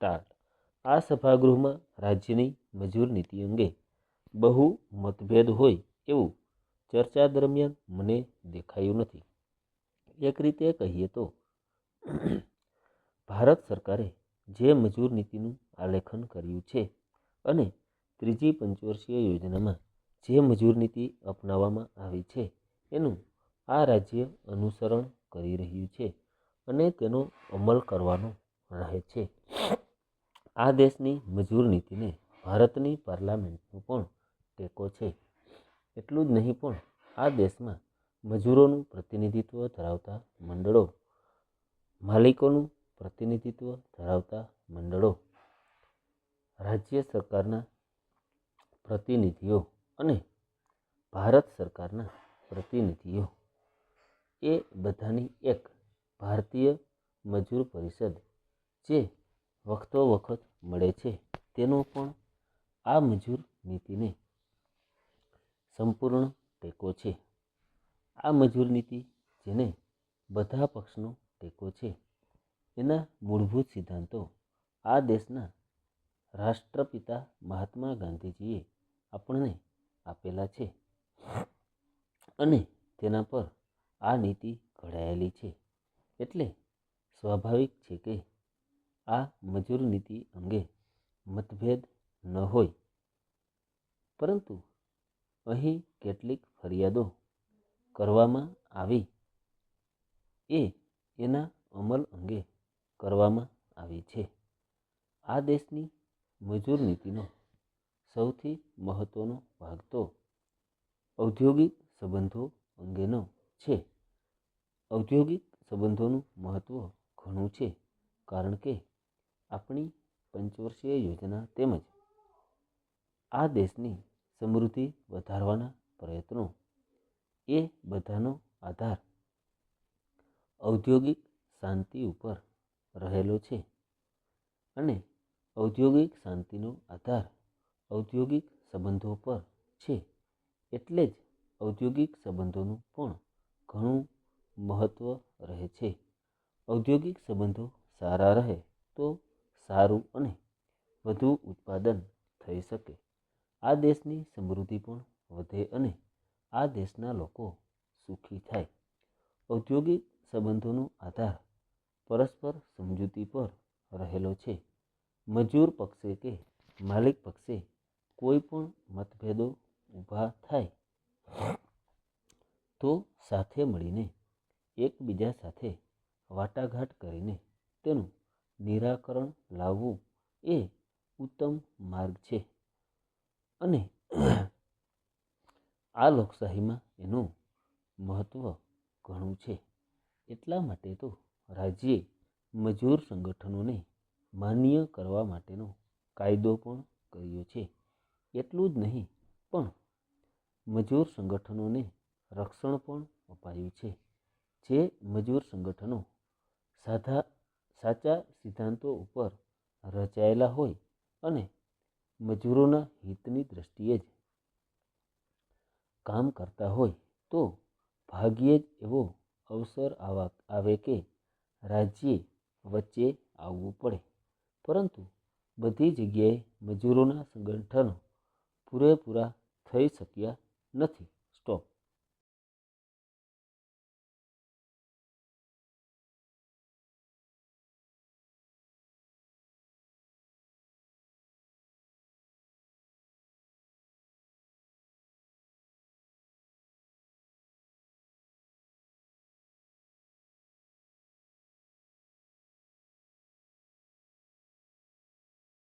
Start આ સભાગૃહમાં રાજ્યની મજૂર નીતિ અંગે બહુ મતભેદ હોય એવું ચર્ચા દરમિયાન મને દેખાયું નથી. એક રીતે કહીએ તો, ભારત સરકારે જે મજૂર નીતિનું આલેખન કર્યું છે અને ત્રીજી પંચવર્ષીય યોજનામાં જે મજૂર નીતિ અપનાવવામાં આવી છે, એનું આ રાજ્ય અનુસરણ કરી રહ્યું છે અને તેનો અમલ કરવાનો રહે છે. આ દેશની મજૂર નીતિને ભારતની પાર્લામેન્ટનો પણ ટેકો છે. એટલું જ નહીં પણ આ દેશમાં મજૂરોનું પ્રતિનિધિત્વ ધરાવતા મંડળો, માલિકોનું પ્રતિનિધિત્વ ધરાવતા મંડળો, રાજ્ય સરકારના પ્રતિનિધિઓ અને ભારત સરકારના પ્રતિનિધિઓ, એ બધાની એક ભારતીય મજૂર પરિષદ, જે વખતો વખત મળે છે તેનો પણ આ મજૂર નીતિને સંપૂર્ણ ટેકો છે. આ મજૂર નીતિ જેને બધા પક્ષનો ટેકો છે. એના મૂળભૂત સિદ્ધાંતો આ દેશના રાષ્ટ્રપિતા મહાત્મા ગાંધીજીએ આપણને આપેલા છે અને તેના પર આ નીતિ ઘડાયેલી છે. એટલે સ્વાભાવિક છે કે આ મજૂર નીતિ અંગે મતભેદ ન હોય. પરંતુ અહીં કેટલીક ફરિયાદો કરવામાં આવી. એ એના અમલ અંગે કરવામાં આવી છે. આ દેશની મજૂર નીતિનો સૌથી મહત્ત્વનો ભાગ તો ઔદ્યોગિક સંબંધો અંગેનો છે. ઔદ્યોગિક સંબંધોનું મહત્ત્વ ઘણું છે, કારણ કે આપણી પંચવર્ષીય યોજના તેમજ આ દેશની સમૃદ્ધિ વધારવાના પ્રયત્નો. એ બધાનો આધાર ઔદ્યોગિક શાંતિ ઉપર રહેલો છે અને ઔદ્યોગિક શાંતિનો આધાર ઔદ્યોગિક સંબંધો પર છે. એટલે જ ઔદ્યોગિક સંબંધોનું પણ ઘણું મહત્ત્વ રહે છે. ઔદ્યોગિક સંબંધો સારા રહે તો સારું અને વધુ ઉત્પાદન થઈ શકે. આ દેશની સમૃદ્ધિ પણ વધે અને આ દેશના લોકો સુખી થાય. ઔદ્યોગિક સંબંધોનો આધાર પરસ્પર સમજૂતી પર રહેલો છે. મજૂર પક્ષે કે માલિક પક્ષે કોઈ પણ મતભેદો ઊભા થાય તો સાથે મળીને એકબીજા સાથે વાટાઘાટ કરીને તેનું નિરાકરણ લાવવું એ ઉત્તમ માર્ગ છે. અને આ લોકશાહીમાં એનું મહત્ત્વ ઘણું છે. એટલા માટે તો રાજ્યે મજૂર સંગઠનોને માન્ય કરવા માટેનો કાયદો પણ કર્યો છે. એટલું જ નહીં, પણ મજૂર સંગઠનોને રક્ષણ પણ અપાયું છે. જે મજૂર સંગઠનો સાધા સાચા સિદ્ધાંતો ઉપર રચાયેલા હોય અને મજૂરોના હિતની દૃષ્ટિએ જ કામ કરતા હોય તો ભાગ્યે જ એવો અવસર આવા આવે કે રાજ્ય વચ્ચે આવવું પડે. પરંતુ બધી જગ્યાએ મજૂરોના સંગઠનો પૂરેપૂરા થઈ શક્યા નથી.